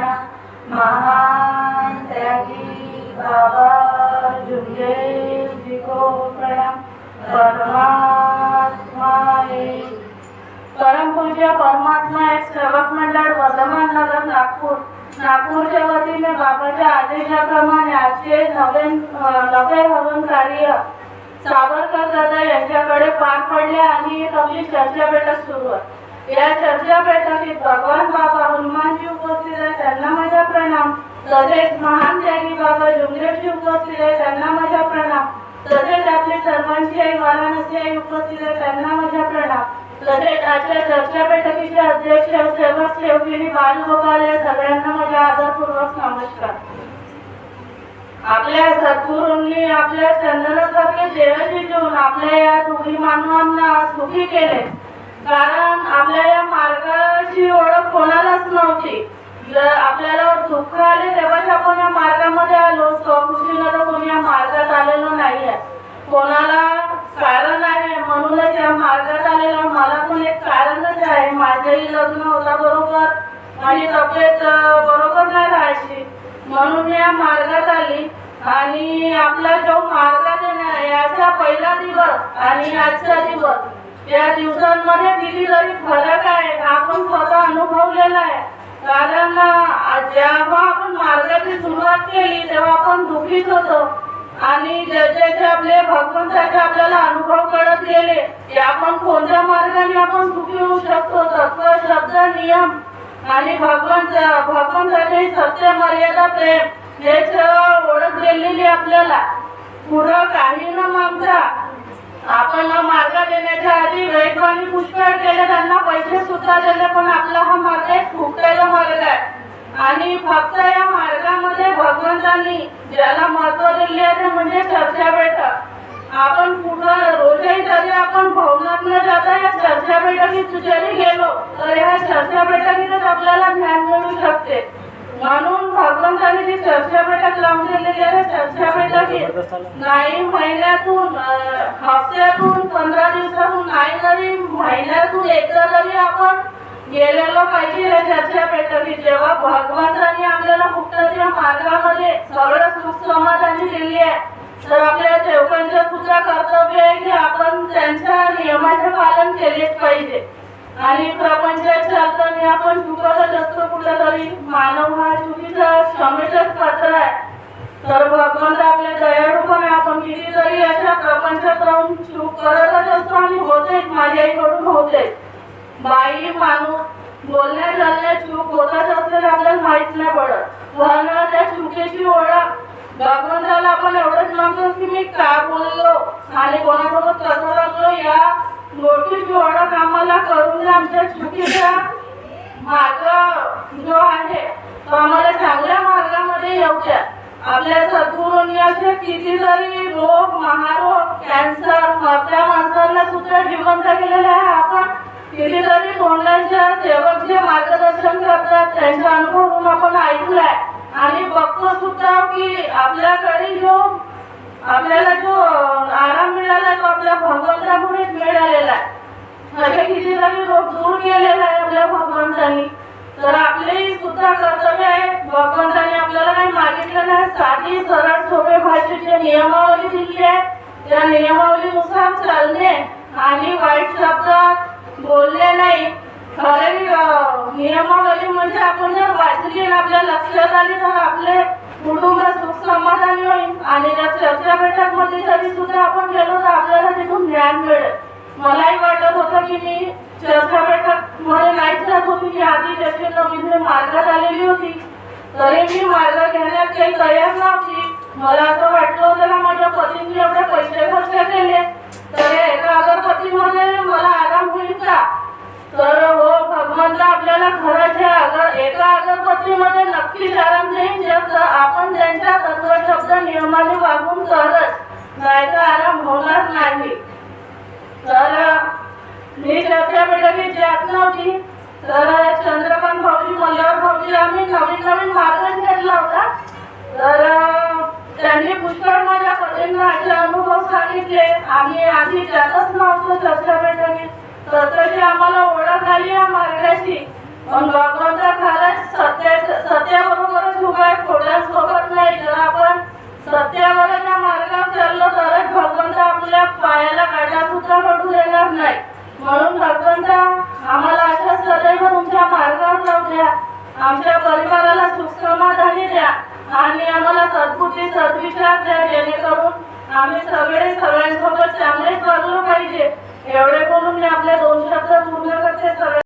महान त्यागी बाबा जुगदेव जी को प्रणाम परमात्मा एक परमपूज्य परमात्मा एक सेवक मंडळ वर्धमान नगर नागपूर. नागपूरच्या वतीने बाबाच्या आदेशाप्रमाणे आजचे नवे नवे हवन कार्य सावरकर दादा यांच्याकडे पार पडले आणि एक आपली चर्चा बैठक सुरू आहे. या चर्चा बैठकीत भगवान बाबा हनुमानजी उपस्थित आहे त्यांना माझा प्रणाम. तसेच महान त्यागी बाबा जुमरेशजी उपस्थित आहे त्यांना माझा प्रणाम. तसेच आपले सर्वांची आई वाराणसी आई उपस्थित आहे त्यांना माझा प्रणाम. तसेच आजच्या चर्चा बैठकीचे अध्यक्ष सेवक सेवकिनी बालगोपाल या सगळ्यांना माझा आदरपूर्वक नमस्कार. आपल्या सद्गुरूंनी आपल्या चंदनासारखे देवाची देऊन आपल्या या दुखी मानवांना सुखी केले. कारण आपल्या या मार्गाची ओळख कोणालाच नव्हती. जर आपल्याला दुःख आले तेव्हाच आपण या मार्गामध्ये आलो. स्वखुशीनं तर कोणी या मार्गात आलेलो नाहीये. कोणाला कारण आहे म्हणूनच या मार्गात आलेलं. मला पण एक कारणच आहे. माझंही लग्न होता बरोबर. माझी तब्येत बरोबर नाही राहायची. म्हणून मी या मार्गात आली. आणि आपला जो मार्गात येणार याचा पहिला दिवस आणि आजचा दिवस या दिवसांमध्ये किती जरी फरक आहे. हा आपण स्वतः अनुभवलेला आहे. कारण जेव्हा आपण मार्गाची सुरुवात केली तेव्हा आपण दुखीत होतो. आणि ज्याचे आपले भगवंताचे आपल्याला अनुभव कळत गेले की आपण कोणत्या मार्गाने आपण सुखी होऊ शकतो? तत्व शब्द नियम आणि भगवंत भगवंताचे सत्य मर्यादा प्रेम हेच ओळख गेलेली आपल्याला. पुढं काही न मागता आपण मार्ग देण्याच्या वेगवानी पुष्कळ केले त्यांना पैसे सुद्धा दिले पण आपला हा मार्ग फुटलेला मार्ग आहे. आणि फक्त या मार्गामध्ये भगवंतांनी ज्याला महत्त्व दिले आहे ते म्हणजे चर्चा बैठक आपण पुढं रोजही जरी आपण भवनात न जाता या चर्चा बैठकीत जरी गेलो तर ह्या चर्चा बैठकीतच आपल्याला ज्ञान मिळू शकते. म्हणून भगवंतांनी जी चर्चा बैठक लावून दिलेली आहे चर्चा बैठकीत नाही महिन्यातून अं, हफ्त्यातून पंधरा दिवसातून नाही जरी म्हणजे एकदा जरी आपण गेलेलो पाहिजे या चर्चा बैठकीत जेव्हा भगवंतांनी आपल्याला मुक्ताच्या मार्गामध्ये सगळं सुख समाधानी दिली आहे तर आपल्या सेवकांचं सुद्धा कर्तव्य आहे की आपण त्यांच्या नियमाचे पालन केलेच पाहिजे. आणि प्रपंचाच्या अर्थाने आपण चुकतच असतो कुठं तरी मानव हा चुकीचा क्षमेचाच पात्र आहे. तर भगवंत आपल्या दयाळू पण आपण कितीतरी अशा प्रपंचात राहून चूक करतच असतो. माझ्याकडून होते. बाई माणूस बोलण्यात चालण्यात चूक होतच असते आपल्याला माहीत नाही पडत. वर्ण त्या चुकीची ओळख. भगवंताला आपण एवढंच मागतो की मी का बोललो? आणि कोणासोबत कसं लागलो? या गोष्टीची ओळख आम्हाला करून आमच्या चुकीचा मार्ग जो आहे तो आम्हाला चांगला आपल्या सद्गुरूंनी कितीतरी रोग महारोग कॅन्सर मरत्या माणसांना सुद्धा जिवंत केलेले आहे. आपण कितीतरी तोंडांच्या सेवक जे मार्गदर्शन करतात त्यांच्या अनुभवून आपण ऐकलाय. आणि बघतो सुद्धा की आपल्याकडे जो आपल्याला जो आराम मिळाला तो आपल्या भगवंतामुळेच मिळालेला आहे. असे कितीतरी रोग दूर केलेला आहे आपल्या भगवंतांनी तर आपले सुद्धा कर्तव्य आहे भगवंतांनी आपल्याला काही मागितलं नाही साधी सरळ सोपे भाषेची नियमावली दिली आहे त्या नियमावलीनुसार चालणे आणि वाईट शब्द बोलले नाही. खरे नियमावली म्हणजे आपण जर वाचली आपल्या लक्षात आली तर आपले कुटुंब सुख समाधानी होईल. आणि त्या चर्चा बैठकमध्ये तरी सुद्धा आपण गेलो तर आपल्याला तिथून ज्ञान मिळेल. मलाही वाटत होतं की मी चर्चा बैठकमध्ये नाहीच जात होती. की आधी त्याची नवीन मार्गात आलेली होती. तरी मी मार्ग घेण्यात काही तयार नव्हती मला असं वाटलं होतं ना माझ्या पतीने एवढे पैसे खर्च केले. तर एका अगरबत्तीमध्ये मला आराम होईल का? तर हो भगवंत आपल्याला खरंच अगर एका अगरबत्तीमध्ये नक्कीच आराम देईल जर आपण त्यांच्या तत्व शब्द नियमाने वागून तरच नाहीतर आराम होणार नाही. तर मी चर्चा बैठकीत जात नव्हती. तर चंद्रकांत भाऊजी मल्हार भाऊजी आम्ही नवीन नवीन मार्ग अनुभव सांगितले आम्ही आधी जातच नव्हतो तत्ववेटाने तत्वची आम्हाला ओळख आली या मार्गाची पण भगवंता खाला सत्या सत्याबरोबरच उभा आहे खोट्यासोबत नाही. जर आपण सत्यावर त्या मार्गावर चाललो तरच भगवंत आपल्या पायाला काटा सुद्धा पडू देणार नाही. म्हणून भगवंता आम्हाला अशा सदैव तुमच्या मार्गावर लावल्या आमच्या परिवाराला सुख समाधानी आणि आम्हाला सद्बुद्धी सद्विचार द्या जेणेकरून आम्ही सगळे सगळ्यांसोबत चांगलेच वागलो पाहिजे. एवढे बोलून मी आपले दोन शब्द पूर्ण करते सगळे